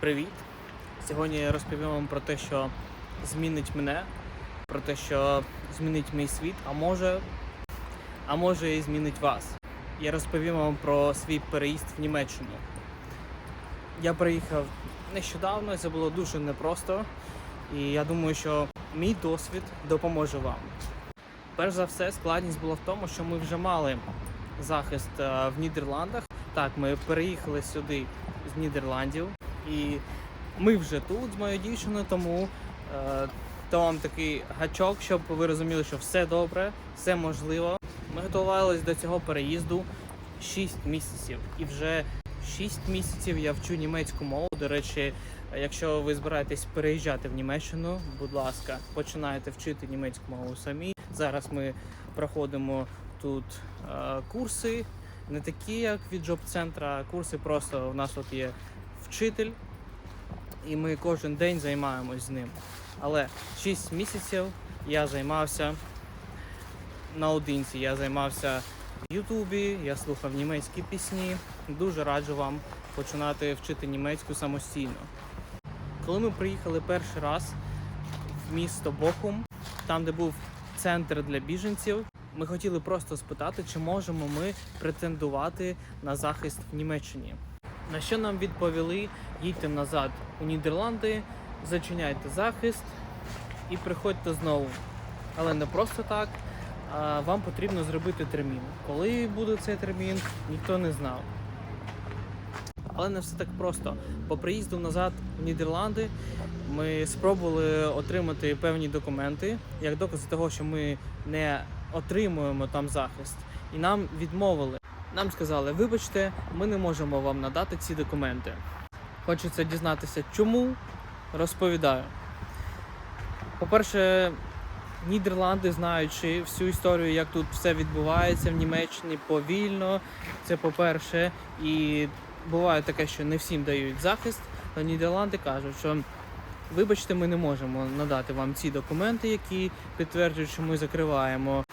Привіт! Сьогодні я розповім вам про те, що змінить мене, про те, що змінить мій світ, а може, а може і змінить вас. Я розповім вам про свій переїзд в Німеччину. Я приїхав нещодавно, це було дуже непросто, і я думаю, що мій досвід допоможе вам. Перш за все, складність була в тому, що ми вже мали захист е, в Нідерландах. Так, ми переїхали сюди з Нідерландів, і ми вже тут з моєю дівчиною, тому е, вам такий гачок, щоб ви розуміли, що все добре, все можливо. Ми готувалися до цього переїзду 6 місяців, і вже 6 місяців я вчу німецьку мову. До речі, якщо ви збираєтесь переїжджати в Німеччину, будь ласка, починайте вчити німецьку мову самі. Зараз ми проходимо тут е, курси, не такі, як від джоб-центра, а курси просто у нас тут є вчитель, і ми кожен день займаємось з ним. Але 6 місяців я займався наодинці. Я займався в Ютубі, я слухав німецькі пісні. Дуже раджу вам починати вчити німецьку самостійно. Коли ми приїхали перший раз в місто Бохум, там, де був центр для біженців, ми хотіли просто спитати, чи можемо ми претендувати на захист в Німеччині. На що нам відповіли: їдьте назад у Нідерланди, зачиняйте захист і приходьте знову. Але не просто так. А вам потрібно зробити термін. Коли буде цей термін, ніхто не знав. Але не все так просто. По приїзду назад в Нідерланди ми спробували отримати певні документи як доказ того, що ми не отримуємо там захист. І нам відмовили. Нам сказали, вибачте, ми не можемо вам надати ці документи. Хочеться дізнатися, чому розповідаю. По-перше, Нідерланди, знаючи всю історію, як тут все відбувається в Німеччині повільно. Це по-перше, і буває таке, що не всім дають захист. То Нідерланди кажуть, що вибачте, ми не можемо надати вам ці документи, які підтверджують, що ми закриваємо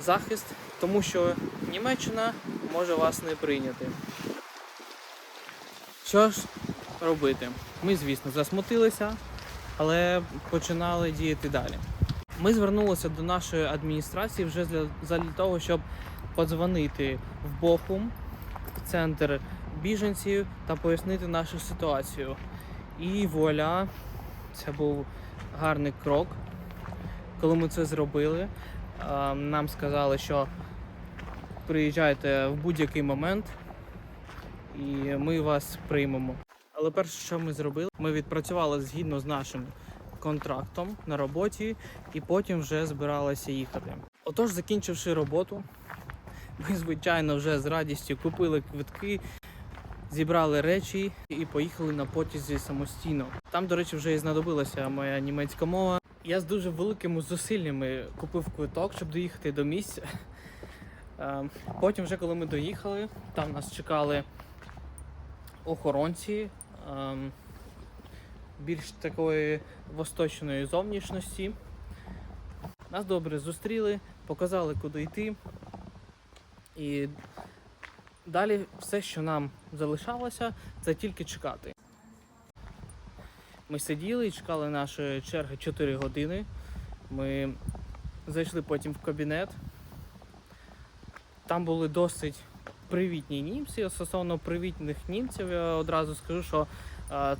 захист, тому що Німеччина може вас не прийняти. Що ж робити? Ми, звісно, засмутилися, але починали діяти далі. Ми звернулися до нашої адміністрації вже для, того, щоб подзвонити в Бохум, в центр біженців та пояснити нашу ситуацію. І вуаля, це був гарний крок. Коли ми це зробили, нам сказали, що приїжджайте в будь-який момент і ми вас приймемо. Але перше, що ми зробили, ми відпрацювали згідно з нашим контрактом на роботі і потім вже збиралися їхати. Отож, закінчивши роботу, ми, звичайно, вже з радістю купили квитки, зібрали речі і поїхали на потязі самостійно. Там, до речі, вже і знадобилася моя німецька мова. Я з дуже великими зусиллями купив квиток, щоб доїхати до місця. Е, Потім, вже коли ми доїхали, там нас чекали охоронці. ем, більш такої восточної зовнішності. Нас добре зустріли, показали, куди йти. І далі все, що нам залишалося, це тільки чекати. Ми сиділи і чекали нашої черги 4 години. Ми зайшли потім в кабінет. Там були досить привітні німці. Стосовно привітних німців, я одразу скажу, що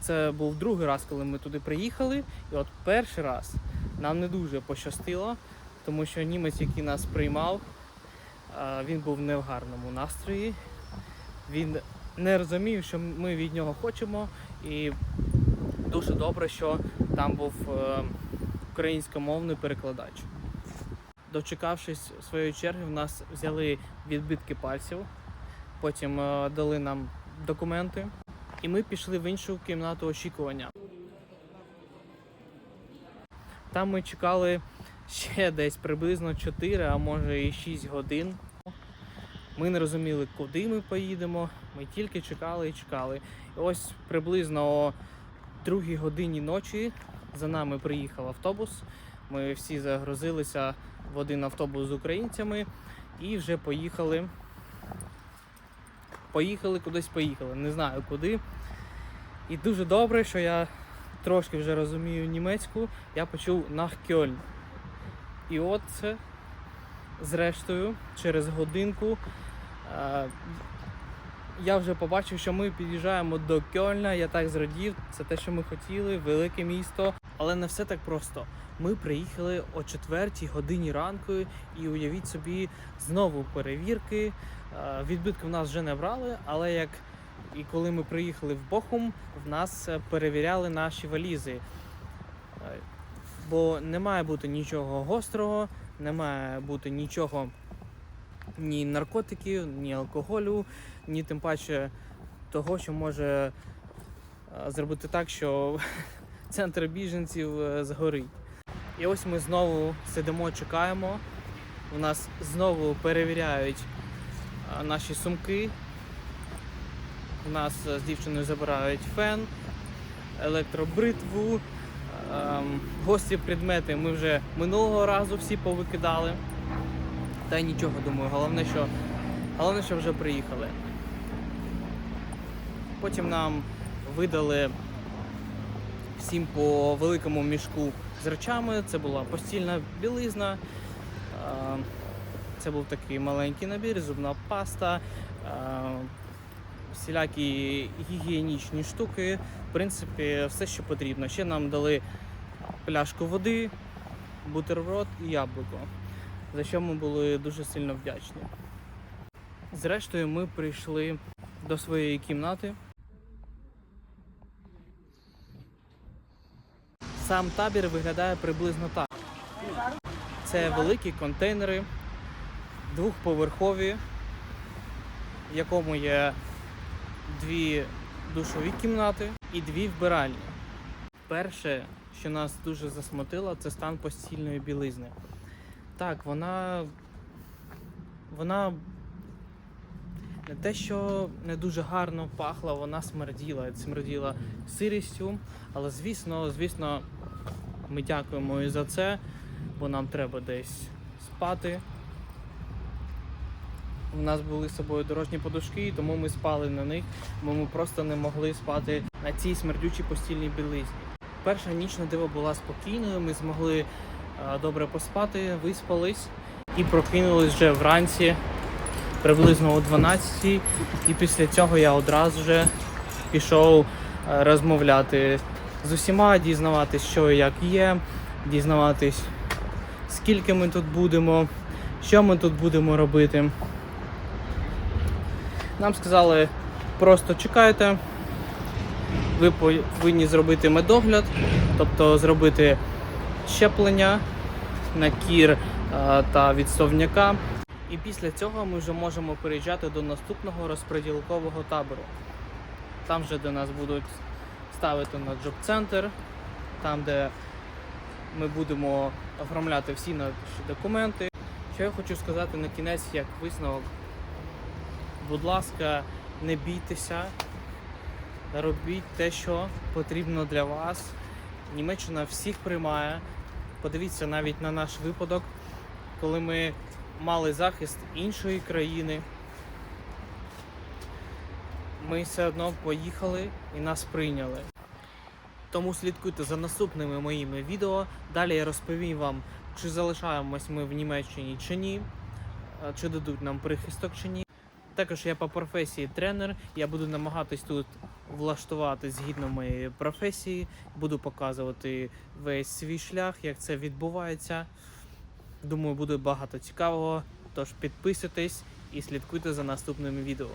Це був другий раз, коли ми туди приїхали. І от перший раз нам не дуже пощастило, тому що німець, який нас приймав, він був не в гарному настрої. Він не розумів, що ми від нього хочемо. І дуже добре, що там був е, українськомовний перекладач. Дочекавшись своєї черги, в нас взяли відбитки пальців, потім е, дали нам документи. І ми пішли в іншу кімнату очікування. Там ми чекали ще десь приблизно 4, а може і 6 годин. Ми не розуміли, куди ми поїдемо. Ми тільки чекали і чекали. І ось приблизно о 2 годині ночі за нами приїхав автобус. Ми всі загрузилися в один автобус з українцями і вже поїхали поїхали кудись поїхали. Не знаю куди. І дуже добре, що я трошки вже розумію німецьку, я почув nach Кьольн. І от це, зрештою, через годинку е, я вже побачив, що ми під'їжджаємо до Кьольна. Я так зрадів. Це те, що ми хотіли, велике місто. Але не все так просто. Ми приїхали о 4 годині ранку, і уявіть собі, знову перевірки. Е, Відбитки в нас вже не брали, але як і коли ми приїхали в Бохум, в нас е, перевіряли наші валізи. Е, Бо не має бути нічого гострого, не має бути нічого ні наркотиків, ні алкоголю, ні тим паче того, що може зробити так, що центр біженців е, згорить. І ось ми знову сидимо, чекаємо. У нас знову перевіряють е, наші сумки. У нас е, з дівчиною забирають фен, електробритву, ем, гості предмети ми вже минулого разу всі повикидали. Та й нічого, думаю, головне, що, головне, що вже приїхали. Потім нам видали всім по великому мішку з речами. Це була постільна білизна. Це був такий маленький набір, зубна паста, всілякі гігієнічні штуки. В принципі, все, що потрібно. Ще нам дали пляшку води, бутерброд і яблуко, за що ми були дуже сильно вдячні. Зрештою, ми прийшли до своєї кімнати. Сам табір виглядає приблизно так. Це великі контейнери, двохповерхові, в якому є дві душові кімнати і дві вбиральні. Перше, що нас дуже засмутило, це стан постільної білизни. Так, вона. Вона не те, що не дуже гарно пахла, вона смерділа. Смерділа сирістю. Але звісно, звісно, ми дякуємо і за це, бо нам треба десь спати. У нас були з собою дорожні подушки, тому ми спали на них, бо ми просто не могли спати на цій смердючій постільній білизні. Перша ніч на диво була спокійною, ми змогли е, добре поспати, виспались і прокинулись вже вранці, приблизно о 12 І після цього я одразу вже пішов е, розмовляти з усіма, дізнаватись, що і як є, дізнаватись, скільки ми тут будемо, що ми тут будемо робити. Нам сказали, просто чекайте. Ви повинні зробити медогляд, тобто зробити щеплення на кір е, та відсовняка. І після цього ми вже можемо переїжджати до наступного розподілкового табору. Там вже до нас будуть ставити на джоб-центр, там, де ми будемо оформляти всі наші документи. Що я хочу сказати на кінець, як висновок. Будь ласка, не бійтеся, робіть те, що потрібно для вас. Німеччина всіх приймає. Подивіться навіть на наш випадок, коли ми мали захист іншої країни. Ми все одно поїхали і нас прийняли. Тому слідкуйте за наступними моїми відео. Далі я розповім вам, чи залишаємось ми в Німеччині чи ні, е, чи дадуть нам прихисток чи ні. Також я по професії тренер. Я буду намагатись тут влаштувати згідно моєї професії. Буду показувати весь свій шлях, як це відбувається. Думаю, буде багато цікавого. Тож підписуйтесь і слідкуйте за наступними відео.